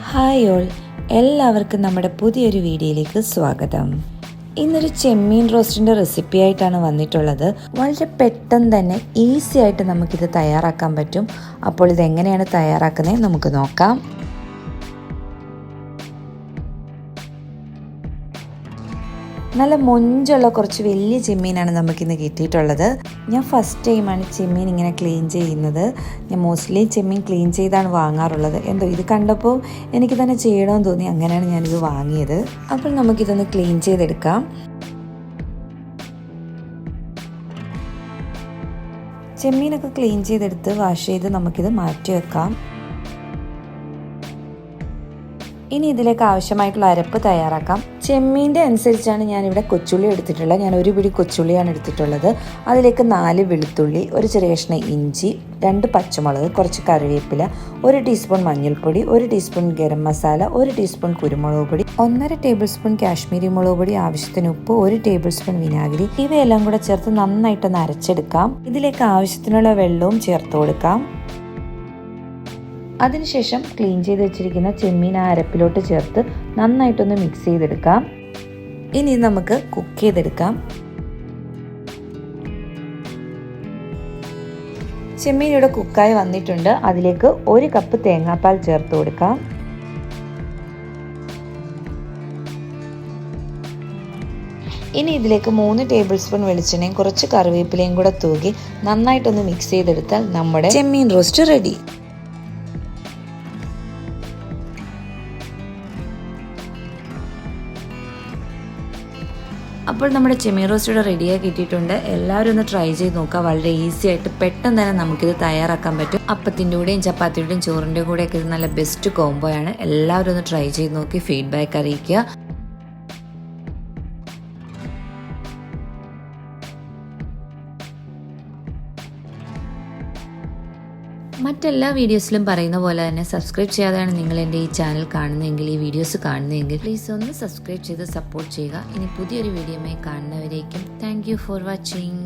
Hi all എല്ലാവർക്കും നമ്മുടെ പുതിയൊരു വീഡിയോയിലേക്ക് സ്വാഗതം. ഇന്നൊരു ചെമ്മീൻ റോസ്റ്റിന്റെ റെസിപ്പി ആയിട്ടാണ് വന്നിട്ടുള്ളത്. വളരെ പെട്ടെന്ന് തന്നെ ഈസി ആയിട്ട് നമുക്കിത് തയ്യാറാക്കാൻ പറ്റും. അപ്പോൾ ഇതെങ്ങനെയാണ് തയ്യാറാക്കുന്നത് നമുക്ക് നോക്കാം. നല്ല മൊഞ്ചുള്ള കുറച്ച് വലിയ ചെമ്മീനാണ് നമുക്കിന്ന് കിട്ടിയിട്ടുള്ളത്. ഞാൻ ഫസ്റ്റ് ടൈമാണ് ചെമ്മീൻ ഇങ്ങനെ ക്ലീൻ ചെയ്യുന്നത്. ഞാൻ മോസ്റ്റ്ലി ചെമ്മീൻ ക്ലീൻ ചെയ്താണ് വാങ്ങാറുള്ളത്. എന്തോ ഇത് കണ്ടപ്പോൾ എനിക്ക് തന്നെ ചെയ്യണമെന്ന് തോന്നി. അങ്ങനെയാണ് ഞാനിത് വാങ്ങിയത്. അപ്പോൾ നമുക്കിതൊന്ന് ക്ലീൻ ചെയ്തെടുക്കാം. ചെമ്മീനൊക്കെ ക്ലീൻ ചെയ്തെടുത്ത് വാഷ് ചെയ്ത് നമുക്കിത് മാറ്റി വെക്കാം. ഇനി ഇതിലേക്ക് ആവശ്യമായിട്ടുള്ള അരപ്പ് തയ്യാറാക്കാം. ചെമ്മീന്റെ അനുസരിച്ചാണ് ഞാൻ ഇവിടെ കൊച്ചുള്ളി എടുത്തിട്ടുള്ളത്. ഞാൻ ഒരു പിടി കൊച്ചുള്ളിയാണ് എടുത്തിട്ടുള്ളത്. അതിലേക്ക് നാല് വെളുത്തുള്ളി ഒരു ചെറിയ കഷ്ണം ഇഞ്ചി രണ്ട് പച്ചമുളക് കുറച്ച് കറിവേപ്പില ഒരു ടീസ്പൂൺ മഞ്ഞൾപ്പൊടി ഒരു ടീസ്പൂൺ ഗരം മസാല ഒരു ടീസ്പൂൺ കുരുമുളക് പൊടി ഒന്നര ടേബിൾ സ്പൂൺ കാശ്മീരി മുളക് പൊടി ആവശ്യത്തിന് ഉപ്പ് ഒരു ടേബിൾ സ്പൂൺ വിനാഗിരി. ഇവയെല്ലാം കൂടെ ചേർത്ത് നന്നായിട്ടൊന്ന് അരച്ചെടുക്കാം. ഇതിലേക്ക് ആവശ്യത്തിനുള്ള വെള്ളവും ചേർത്ത് കൊടുക്കാം. അതിനുശേഷം ക്ലീൻ ചെയ്ത് വെച്ചിരിക്കുന്ന ചെമ്മീൻ ആ അരപ്പിലോട്ട് ചേർത്ത് നന്നായിട്ടൊന്ന് മിക്സ് ചെയ്തെടുക്കാം. ഇനി നമുക്ക് കുക്ക് ചെയ്തെടുക്കാം. ചെമ്മീൻ ഇവിടെ കുക്കായി വന്നിട്ടുണ്ട്. അതിലേക്ക് ഒരു കപ്പ് തേങ്ങാപ്പാൽ ചേർത്ത് കൊടുക്കാം. ഇനി ഇതിലേക്ക് മൂന്ന് ടേബിൾ സ്പൂൺ വെളിച്ചെണ്ണയും കുറച്ച് കറിവേപ്പിലയും കൂടെ തൂകി നന്നായിട്ടൊന്ന് മിക്സ് ചെയ്തെടുത്താൽ നമ്മുടെ ചെമ്മീൻ റോസ്റ്റ് റെഡി അപ്പോൾ നമ്മുടെ ചെമ്മീൻ റോസ്റ്റ് ഇവിടെ റെഡിയാക്കി കിട്ടിയിട്ടുണ്ട്. എല്ലാവരും ഒന്ന് ട്രൈ ചെയ്ത് നോക്കുക. വളരെ ഈസി ആയിട്ട് പെട്ടെന്ന് തന്നെ നമുക്കിത് തയ്യാറാക്കാൻ പറ്റും. അപ്പത്തിന്റെ കൂടെയും ചപ്പാത്തിയുടെയും ചോറിന്റെ കൂടെയൊക്കെ ഇത് നല്ല ബെസ്റ്റ് കോംബോ ആണ്. എല്ലാവരും ഒന്ന് ട്രൈ ചെയ്ത് നോക്കി ഫീഡ്ബാക്ക് അറിയിക്കുക. മറ്റെല്ലാ വീഡിയോസിലും പറയുന്ന പോലെ തന്നെ സബ്സ്ക്രൈബ് ചെയ്യാതെയാണ് നിങ്ങൾ എന്റെ ഈ ചാനൽ കാണുന്നതെങ്കിൽ ഈ വീഡിയോസ് കാണുന്നതെങ്കിൽ പ്ലീസ് ഒന്ന് സബ്സ്ക്രൈബ് ചെയ്ത് സപ്പോർട്ട് ചെയ്യുക. ഇനി പുതിയൊരു വീഡിയോയുമായി കാണുന്നവരേക്കും താങ്ക് ഫോർ വാച്ചിങ്